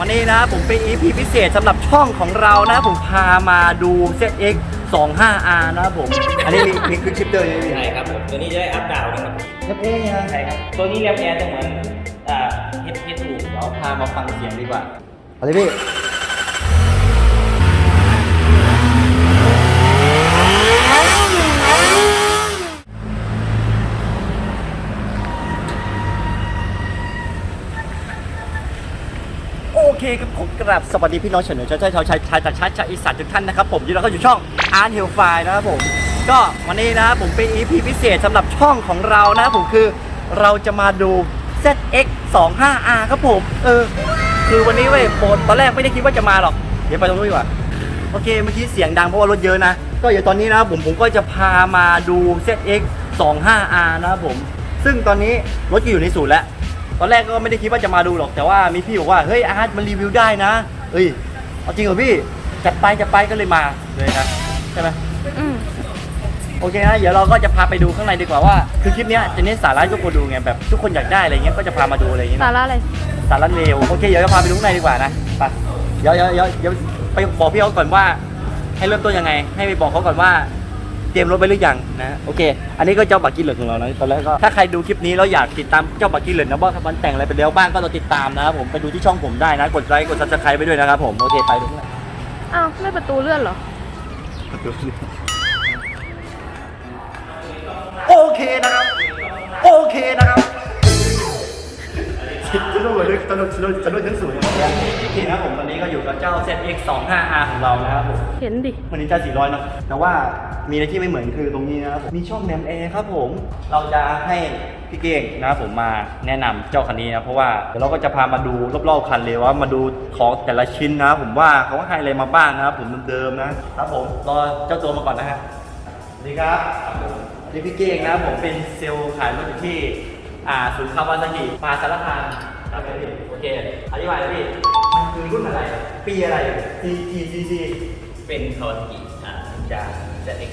วันนี้นะผมเป็น EP พิเศษสำหรับช่องของเรานะผมพามาดู ZX 25R นะครับผม อันนี้มีมีคือชิปเตอร์ใช่ไหมใช่ครับผมตัวนี้จะได้อัพดาวน์นะครับครับเอ๊ะใช่ครับตัวนี้เรียบแอร์จะเหมือนอ่าเฮดเฮดลูกเราพามาฟังเสียงดีกว่าอะไรพี่ เคครับผมกราบสวัสดีพี่น้องชาวเหนือชาวใต้ชาวชายชายจากชาติชาวอีสานทุกท่านนะครับผมยินดีต้อนรับเข้าสู่ช่อง Art h e l l f i นะครับผมก็วันนี้นะครับผมเป็น EP พิเศษสำหรับช่องของเรานะครับผมคือเราจะมาดู ZX 25R ครับผม เออ คือวันนี้เว้ยโปรตอนแรกไม่ได้คิดว่าจะมาหรอก เดี๋ยวไปตรงนู้นดีกว่า โอเคเมื่อกี้เสียงดังเพราะว่ารถเยอะนะ ก็เดี๋ยวตอนนี้นะครับผมผมก็จะพามาดู ZX 25R นะครับผม ซึ่งตอนนี้รถก็อยู่ในศูนย์แล้ว ตอนแรกก็ไม่ได้คิดว่าจะมาดูหรอกแต่ว่ามีพี่บอกว่าเฮ้ยอาร์ตมันรีวิวได้นะเฮ้ยเอาจริงเหรอพี่จัดไปจัดไปก็เลยมาเลยนะใช่ไหมอืมโอเคนะเดี๋ยวเราก็จะพาไปดูข้างในดีกว่าว่าคือคลิปเนี้ยจะเน้นสาระให้ทุกคนดูไงแบบทุกคนอยากได้อะไรเงี้ยก็จะพามาดูอะไรเงี้ยสานะระอะไรสาระเลวโอเคเดี๋ยวจะพาไปดูข้างในดีกว่านะไปเดี๋ยวเดี๋ยวเดี๋ยวเดี๋ยวไปบอกพี่เขาก่อนว่า ให้เริ่มต้นยังไง ให้ไปบอกเขาก่อนว่าเตรียมรถไปหรือยังนะโอเค อันนี้ก็เจ้าบักกี้เหลืองของเรานะตอนแรกก็ถ้าใครดูคลิปนี้แล้วอยากติดตามเจ้าบักกี้เหลืองนะว่ามันแต่งอะไรไปแล้วบ้างก็เราติดตามนะครับผมไปดูที่ช่องผมได้นะกดไลค์กดซับสไครต์ไปด้วยนะครับผมโอเคไปดูข้างในอ้าวไม่ประตูเลื่อนเหรอ โอเคนะครับ โอเคนะครับ สนุกเลยสนุกสนุกสนุกทั้งสวยโอเคนะครับผมตอนนี้ก็อยู่กับเจ้า ZX 25R ของเรานะครับผมเห็นดิวันนี้จะ400เนอะแต่ว่ามีอะไรที่ไม่เหมือนคือตรงนี้นะครับผมมีช่องแนมแอร์ครับผม เราจะให้พี่เก่งนะครับผมมาแนะนำเจ้าคันนี้นะเพราะว่าเดี๋ยวเราก็จะพามาดูรอบๆคันเลยว่ามาดูของแต่ละชิ้นนะครับผมว่าเขาให้อะไรมาบ้างนะครับผมเดิมๆนะครับผมรอเจ้าตัวมาก่อนนะฮะสวัสดีครับนี่พี่เก่งนะครับผมเป็นเซลล์ขายรถอยู่ที่อ่าศูนย์คาวาซากิมาสารคาม ครับพี่โอเค อธิบายเลยพี่ มันคือรุ่นอะไร ปีอะไร T T C C เป็นคาวาซากิอ่าจาก ZX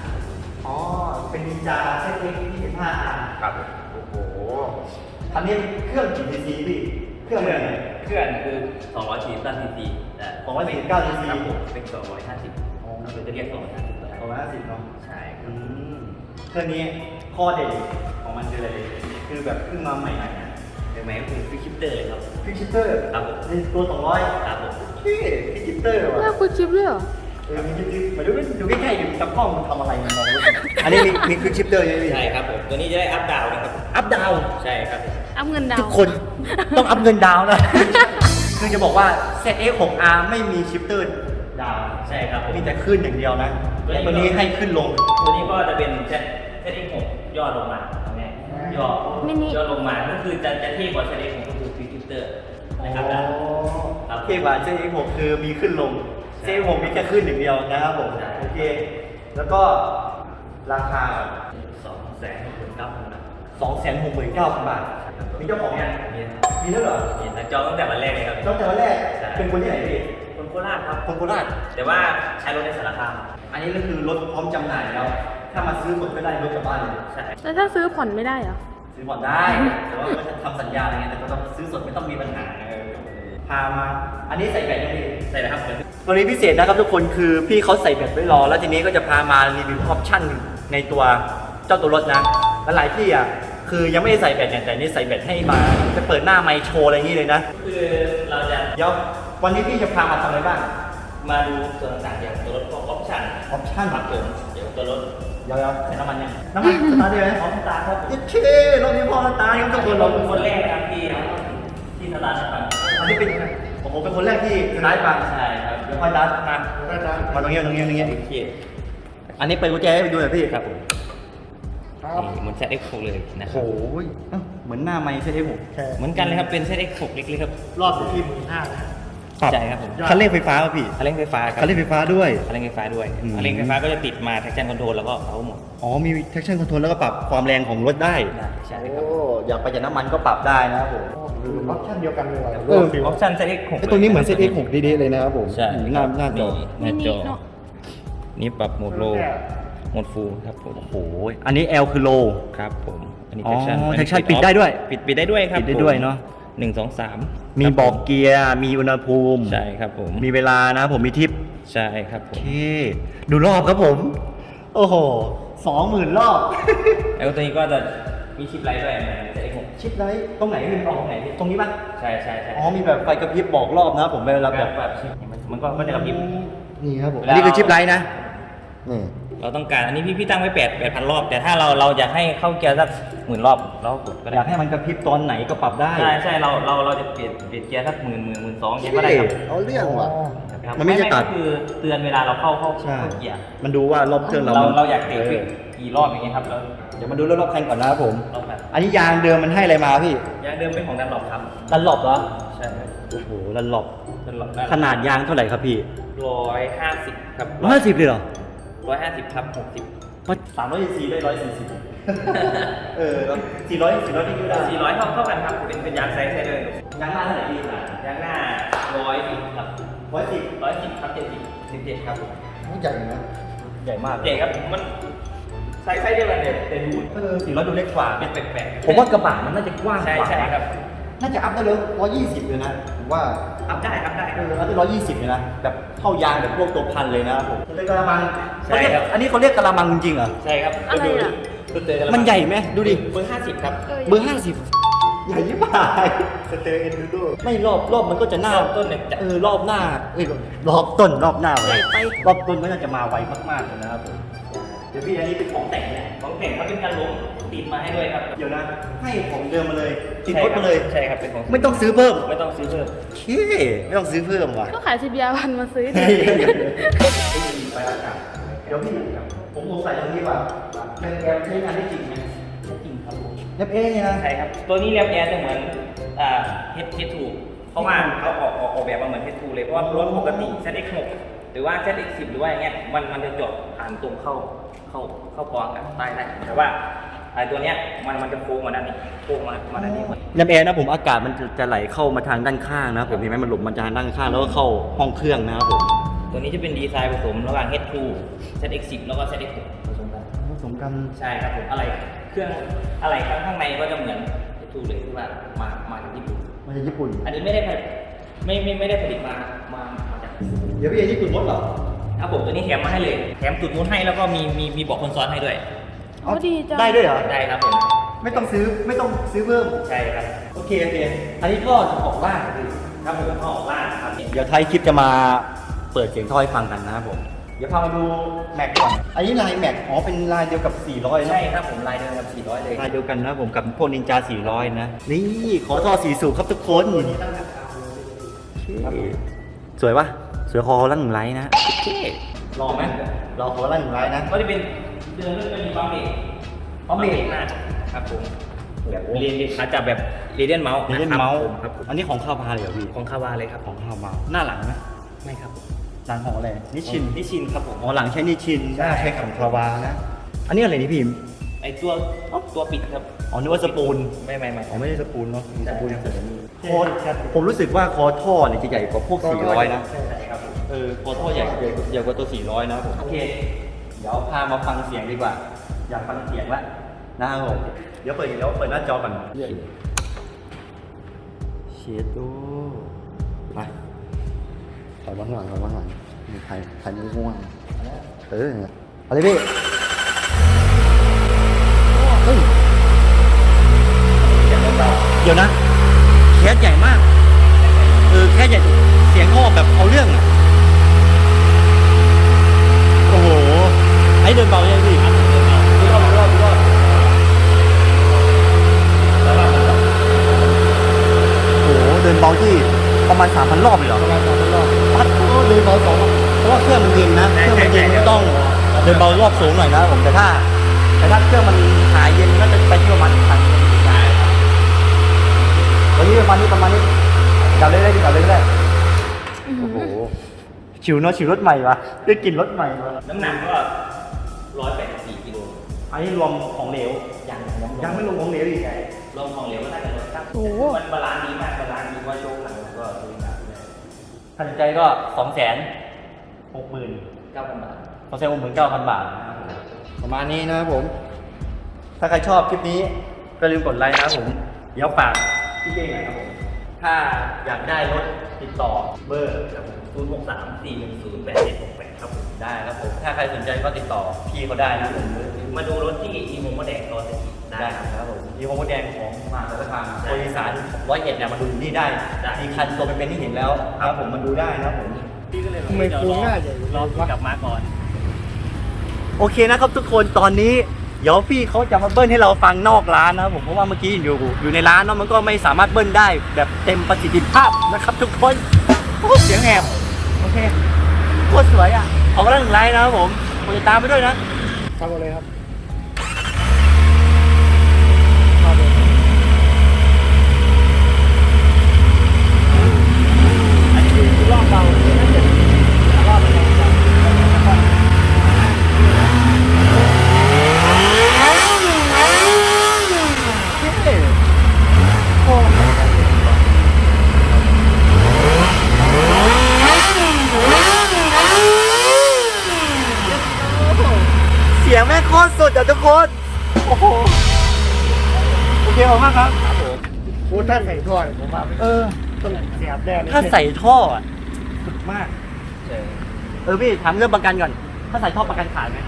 25 อ๋อ เป็นนินจาเซตเอ็กซ์25อันครับโอ้โหคันนี้เครื่องกี่ซีซีพี่ เครื่องอะไรเครื่องคือ240ซีซีแต่249 cc ครับผมเป็น 250อ๋อเราจะเรียก250แล้วสองร้อยห้าสิบเนาะ ใช่คอืรับมเครื่องนี้ข้อเด่นของมันคืออะไร คือแบบเพิ่งมาใหม่ๆ นะเห็นไหมคือฟิชิปเตอร์ครับฟิชิปเตอร์ครับผมในตัว200ครับผมพี่ฟิชิปเตอร์เลือกว่ะคุยคลิปด้วยเหรอเออมีคลิปๆมาดูดูใกล้ๆดูจับกล้องมันทำอะไรมันมองไม่เห็นอันนี้มีมีฟิชิปเตอร์ใช่ไหมพี่ใช่ครับผมตัวนี้จะได้อัพดาวน์นะครับอัพดาวใช่ครับเอาเงินดาวทุกคนต้องอัพเงินดาวน์นะ คือจะบอกว่า ZX 6R ไม่มีชิปเตอร์ดาวน์ใช่ครับผมมีแต่ขึ้นอย่างเดียวนะและตัวนี้ให้ขึ้นลง ตัวนี้ก็จะเป็น ย่อลงมาตรงนี้ย่อมินิ ย่อลงมาก็คือจะจะเท่กว่าเซตเอ็กหกก็คือฟิวเตอร์นะครับนะครับ เทียบกับ ZX 6คือมีขึ้นลง ZX 6มีแค่ขึ้นอย่างเดียวนะครับผมใช่ โอเค แล้วก็ราคา สองแสนหกหมื่นเก้าพันบาท269,000 บาท มีเจ้าของยังนี่มีแล้วเหรอนี่นะจองตั้งแต่วันแรกเลยครับ ตั้งแต่วันแรกใช่ เป็นคนที่ไหนพี่คนโคราชครับ คนโคราชแต่ว่าใช้รถในสารคามอันนี้ก็คือรถพร้อมจำหน่ายแล้ว ถ้ามาซื้อหมดก็ได้รถกลับบ้านเลยใช่แล้วถ้าซื้อผ่อนไม่ได้เหรอ ซื้อผ่อนได้ แต่ว่าก็จะทำสัญญาอะไรเงี้ยแต่ก็ต้องซื้อสดไม่ต้องมีปัญหาเออพามา อันนี้ใส่แบตยังพี่ใช่แล้วครับ ตัวนี้พิเศษนะครับทุกคนคือพี่เขาใส่แบตไว้รอ แล้วทีนี้ก็จะพามารีวิวออปชั่นในตัวเจ้าตัวรถนะและหลายที่อะคือยังไม่ได้ใส่แบตเนี่ยแต่นี่ใส่แบตให้มาจะเปิดหน้าไมค์โชว์อะไรอย่างนี้เลยนะ คือเราจะเดี๋ยววันนี้พี่จะพามาทำอะไรบ้าง มาดูส่วนต่างๆอย่างตัวรถพวกออปชั่นออปชั่นครับผมเดี๋ยวตัวรถ เดี๋ยวๆใส่น้ำมันยังน้ำมันสตาร์ทได้ไหมพร้อมสตาร์ทครับผมยิ่เช่รอบนี้พอสตาร์ทครับทุกคนเราเราเป็นคนแรกนะครับที่ที่สตาร์ทนะครับอันนี้เป็นโอ้โหเป็นคนแรกที่สตาร์ทฟังใช่ครับเดี๋ยวค่อยดันมามาตรงนี้ตรงนี้ตรงนี้โอเคอันนี้เปิดกุญแจให้ไปดูหน่อยพี่ครับผมนี่เหมือน ZX6 เลยนะคโอ้รับโหเอ้าเหมือนหน้าไมค์ใช่ไหมผมเหมือนกันเลยครับเป็น ZX6 เล็กๆครับรอบอยู่ที่หมื่นห้านะ ใช่ครับผมคันเร่งไฟฟ้าป่ะพี่คันเร่งไฟฟ้าครับคันเร่งไฟฟ้าด้วย คันเร่งไฟฟ้าด้วยอืม คันเร่งไฟฟ้าก็จะติดมา traction control แล้วก็เอาหมดอ๋อมี traction control แล้วก็ปรับความแรงของรถได้ได้ใช่ครับโอ้อยากประหยัดน้ำมันก็ปรับได้นะครับผมคือออปชั่นเดียวกันเลยว่ะเออฟิลออปชั่น ZX6 ไอ้ตัวนี้เหมือน ZX 6ดีๆเลยนะครับผมใช่หน้าหน้าจอหน้าจอมินิเนอะนี่ปรับโหมดโลโหมดฟูลครับผมโอ้โหอันนี้ L คือ low ครับผม อันนี้อ๋อ traction อันนี้ traction off ปิดได้ด้วยปิดปิดได้ด้วยครับปิดได้ด้วยเนอะ หนึ่งสองสาม1 มีบอกเกียร์ มีอุณหภูมิ ใช่ครับผม มีเวลานะผมมีทิป ใช่ครับผโอมเค ดูรอบครับผม โอ้โหสองหมื่นรอบ แล้วตัวนี้ก็จะมีชิปไลท์ด้วยนะจะได้หกชิปไลท์ตรงไหนมีบอกตรงไหนพี่ตรงนี้ปะใช่ใช่ใช่อ๋อมีแบบไฟกระพริบบอกรอบนะครับผมเวลาแบแบบบแบบมันก็ก็จะกระพริบ นี่ครับผมแล้วนี่คือชิปไลท์นะ นี่ เราต้องการอันนี้พี่พี่ตั้งไว้แปดแปดพันรอบ แต่ถ้าเราเราอยากให้เข้าเกียร์สักหมื่นรอบเราก็กดก็อได้ยากให้มันกระพริบตอนไหนก็ปรับได้ ใช่ใช่เราเราเราจะเปลี่ยนเปลี่ยนเกียร์สักหมื่นหมื่นหมื่นสองเงี้ยก็ได้ครับเอาเรื่องว่ะ ครับมันไม่ใช่ตัดก็คือเตือนเวลาเราเข้าเข้าใช่ เข้าเกียร์มันดูว่ารอบเครื่องเราเรามันเราอยากเตะกี่รอบอย่างเงี้ยครับแล้วเดี๋ยวมาดูรอบๆคันก่อนนะครับผมรอบแบบอันนี้ยางเดิมมันให้อะไรมาพี่ยางเดิมเป็นของดันหลบครับดันหลบเหรอใช่ครับโอ้โหดันหลบดันหลบขนาดยางเท่าไหร่ครับพี่ร้อยห้าสิบครับ ร้อยห้าสิบเลยเหรอ ร้อยห้าสิบครับหกสิบสามร้อยสี่ได้ร้อยสี่สิบเออสี่ร้อยสี่ร้อยนี่ก็ได้สี่ร้อยเท่าเท่ากันครับเป็นเป็นยางไซส์ไซส์เลยยางหน้าเท่าไหร่พี่ยางหน้าร้อยสิบครับร้อยสิบร้อยสิบครับเจ็ดสิบสิบเจ็ดครับมันใหญ่นะใหญ่มากเจ๋งครับมันไซส์ไซส์เดียวกันเลยแต่ดูเออสี่ร้อยดูเล็กกว่าเป็นแปลกๆผมว่ากระบะมันน่าจะกว้างใช่กว่าใช่ครับ น่าจะอัพได้เลยร้อยยี่สิบเลยนะผมว่าอัพได้อัพได้เอออัพได้ร้อยยี่สิบเลยนะแบบเข้ายางแบบพวกตัวพันเลยนะครับผมเรียกกระมังใช่ครับ อันนี้เขาเรียกกระมังจริงๆเหรอใช่ครับอะไรอะดูเตอร์กัมันใหญ่ไหมดูดิเบอร์ห้าสิบครับเออเบอร์ห้าสิบใหญ่ยิ่งกว่าสเตอร์เอ็นดูโดไม่รอบรอบมันก็จะหน้ารอบต้นเนี่ยจะเออรอบหน้าเอ้ยรอบต้นรอบหน้าใหญ่ไปรอบต้นก็น่าจะมาไวมากๆเลยนะครับผมเดี๋ ยวพี่อันนี้เป็นของแต่งเนี่ยของแต่งเขาเป็นการล้มติดมาให้ด้วยครับ เดี๋ยวนะ ให้ของเดิมมาเลยติดรถมาเลย ใช่ครับเป็นของไม่ต้องซื้อเพิ่มไม่ต้องซื้อเพิ่มโอเคไม่ต้องซื้อเพิ่มว่ะก็ขายสิบยาพันมาซื้อดิไปอากาศเดี๋ยวพี่ผมสงสัยตรงนี้ว่าเป็นแอร์ใช้งานได้จริงไหมจริงครับผมแอปเองเนี่ยนะใช่ครับ ตัวนี้เรียบแอร์จะเหมือนอ่าเฮดเฮดทูเพราะว่าเขาออกออกออกแบบมาเหมือนเฮดทูเลยเพราะว่ารถปกติ ZX6 หรือว่า ZX10 หรือว่าอย่างเงี้ยมันมันจะเจาะผ่านตรงเข้า เข้าเข้ากรองกับใต้ได้แต่ว่าไอ้ตัวเนี้ยมันมันจะโค้งมาด้านนี้โค้งมามาด้านนี้น้ำแอร์นะผมอากาศมันจะจะไหลเข้ามาทางด้านข้างนะผมเห็นไหมมันหลบมาทางด้านข้างแล้วก็เข้าห้องเครื่องนะครับผมตัวนี้จะเป็นดีไซน์ผสมระหว่าง H2 ZX10 แล้วก็ ZX6 ผสมกันผสมกันใช่ครับผมอะไรเครื่องอะไรข้างข้างในก็จะเหมือน H2 เลยที่ว่ามามาจากญี่ปุ่นมาจากญี่ปุ่น อันนี้ไม่ได้ผลิตไม่ไม่ไม่ได้ผลิตมามามาจากเดี๋ยวพี่เอญี่ปุ่นมดเหรอ ครับผมตัวนี้แถมมาให้เลย แถมตุดมุ้นให้แล้วก็มีมีมีเบอกคนซ้อนให้ด้วยโอ้ดีจังได้ด้วยเหรอ ได้ครับผม ไม่ต้องซื้อไม่ต้องซื้อเพิ่ม ใช่ครับ โอเคโอเค อันนี้ท่อจะออกล่างคือครับผมเข้าออกล่างครับ เดี๋ยวท้ายคลิปจะมาเปิดเสียงท่อให้ฟังกันนะครับผม เดี๋ยวพามาดูแม็กก่อน อันนี้ลายแม็กอ๋อเป็นลายเดียวกับ 400นะใช่ครับผมลายเดิมกับ 400 เลยลายเดียวกันนะผมกับพวกนินจา 400 นะ นี่ขอท่อสีสูบครับทุกคน สวยปะ สวยคอลั่นหนึ่งไลท์นะโอเครอไหมเราขอลั่นหนึ่งไลท์นะ ก็จะเป็นเดินก็จะมีปั๊มเบรกปั๊มเบรกหน้าครับผมแบบเรียนอาจจะแบบเรียนเมาส์นี่เล่นเมาส์ครับผมอันนี้ของข้าวพาเลยเหรอพี่ของคาวาเลยครับของข้าวมาหน้าหลังนะไม่ครับหลังของอะไรนิชินนิชินครับผมอ๋อหลังใช้นิชินหน้าใช้ของคาวานะ อันนี้อะไรนี่พี่ไอตัวตัวปิดครับอ๋อนึกว่าสปูนไม่ไม่ไม่อ๋อไม่ได้สปูนเนาะมีสปูนใช่ครับคอผมรู้สึกว่าคอท่อเนี่ยจะใหญ่กว่าพวก400นะใช่ครับผม เออคอท่อใหญ่ใหญ่ใหญ่กว่าตัว 400 นะผมโอเค เดี๋ยวพามาฟังเสียงดีกว่า อยากฟังเสียงละนะครับผมเดี๋ยวเปิดเดี๋ยวเปิดหน้าจอก่อนเชียดดูไปถอยมาข้างหลังถอยมาข้างหลังมีใครใครไม่ง่วงเออเนี่ยเอาเลยพี่เฮ้ยเดี๋ยวนะแคสใหญ่มาก เออแคสใหญ่ เสียงท่อแบบเอาเรื่องอะโอ้โห ให้เดินเบาใช่ไหมพี่ดูรอบดูรอบดูรอบโอ้โห เดินเบาที่ประมาณ 3,000 รอบเลยเหรอ ประมาณสองพันรอบ ปัดโอ้เดินเบาสองเพราะว่าเครื่องมันเย็นนะ เครื่องมันเย็นก็ต้องเดินเบารอบสูงหน่อยนะผม แต่ถ้า แต่ ถ้าเครื่องมันหายเย็นก็จะไปที่ประมาณพันวันนี้ประมาณนี้ประมาณนี้เดาเลยได้ดิเดาเลยได้โอ้โหชิวเนาะชิวรถใหม่ปะได้กลินรถใหม่ปะน้ำหนักก็ร้อยแปดสิบสี่กิโลอันนี้รวมของเหลวยังยังไม่รวมของเหลวอีกไงรวมของเหลวก็น่าจะลดสักโอ้โหมันบาลานซ์ดีมากบาลานซ์ดีว่าโชคหลังก็สวยงามเลยถ้าสนใจก็สองแสนหกหมื่นเก้าพันบาทสองแสนหกหมื่นเก้าพันบาทนะครับผม ประมาณนี้นะครับผม ถ้าใครชอบคลิปนี้ก็ลืมกดไลค์นะครับผม เดี๋ยวฝากพี่เก้งหน่อยครับผม ถ้าอยากได้รถติดต่อเบอร์ศูนย์หกสามสี่หนึ่งศูนย์แปดเจ็ดหกแปดครับผมได้ครับผม ถ้าใครสนใจก็ติดต่อพี่เขาได้นะผมมาดูรถที่อีโมโมแดงรอสกิได้ได้ครับครับผมมีโมโมแดงของมหาสารคามโพลิสารร้อยเอ็ดเนี่ยมาดูนี่ได้ได้มีคันตัวเป็นๆที่เห็นแล้วครับผมมันดูได้นะครับผม พี่ก็เลยทำไมโครงหน้าใหญ่รอพี่กลับมาก่อน โอเคนะครับทุกคนตอนนี้เดี๋ยวพี่เขาจะมาเบิ้ลให้เราฟังนอกร้านนะครับผมเพราะว่าเมื่อกี้อยู่อยู่ในร้านเนาะมันก็ไม่สามารถเบิ้ลได้แบบเต็มประสิทธิภาพนะครับ ทุกคนโอ้เสียงแหบโอเคโคตรสวยอะขอกำลังไลน์นะครับผมผมจะตามไปด้วยนะทำอะไรครับอันนี้คือรอบเราน่าจะรอบเราเสียงแม่งโคตรสุดอะทุกคน โอ้โห โอ เคขอบคุณมากครับ ครับผมพูดท่านใส่ถ้วยผมว่าเออ ต้องเสียบแน่เลยถ้าใส่ท่ออะสุดมากเออพี่ถามเรื่องประกันก่อน ถ้าใส่ท่อประกันขาดไหม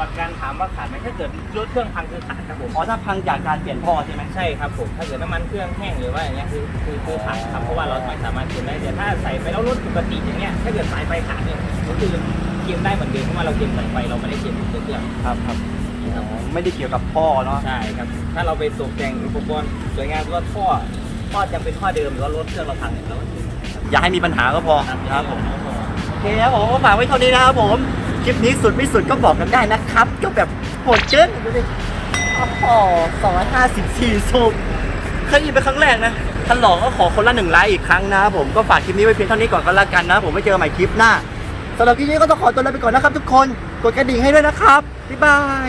ประกันถามว่าขาดไหมถ้าเกิดรถเครื่องพังคือขาดครับผมอ๋อถ้าพังจากการเปลี่ยนท่อใช่ไหมใช่ครับผม ถ้าเกิดน้ำมันเครื่องแห้งหรือว่าอย่างเงี้ยคือคือคือขาดครับเพราะว่าเราไม่สามารถเปลี่ยนได้แต่ถ้าใส่ไปแล้วรถปกติอย่างเงี้ยถ้าเกิดสายไฟขาดเนี่ยก็คือเกมได้เหมือนเดิมเพราะว่าเราเกมสายไฟเราไม่ได้เกมตัวเครื่องครับครับ อ๋อไม่ได้เกี่ยวกับท่อเนาะใช่ครับ ถ้าเราไปตกแต่งอุปกรณ์สวยงามก็ท่อท่อยังเป็นท่อเดิมหรือว่ารถเครื่องเราพังเนี่ยเราก็คืออย่าให้มีปัญหาก็พอครับครับผมโอเคครับผมก็ฝากไว้เท่านี้นะครับผมคลิปนี้สุดไม่สุดก็บอกกันได้นะครับ ก็แบบโหดเกินดูดิโอ้โหสองร้อยห้าสิบสี่ซูมเคยยินเป็นครั้งแรกนะท่านหลอกก็ขอคนละหนึ่งไลค์อีกครั้งนะครับผมก็ฝากคลิปนี้ไว้เพียงเท่านี้ก่อนก็แล้วกันนะ ผมไม่เจอกันใหม่คลิปหน้า สำหรับคลิปนี้ก็ต้องขอตัวลาไปก่อนนะครับ ทุกคน กดกระดิ่งให้ด้วยนะครับ บ๊ายบาย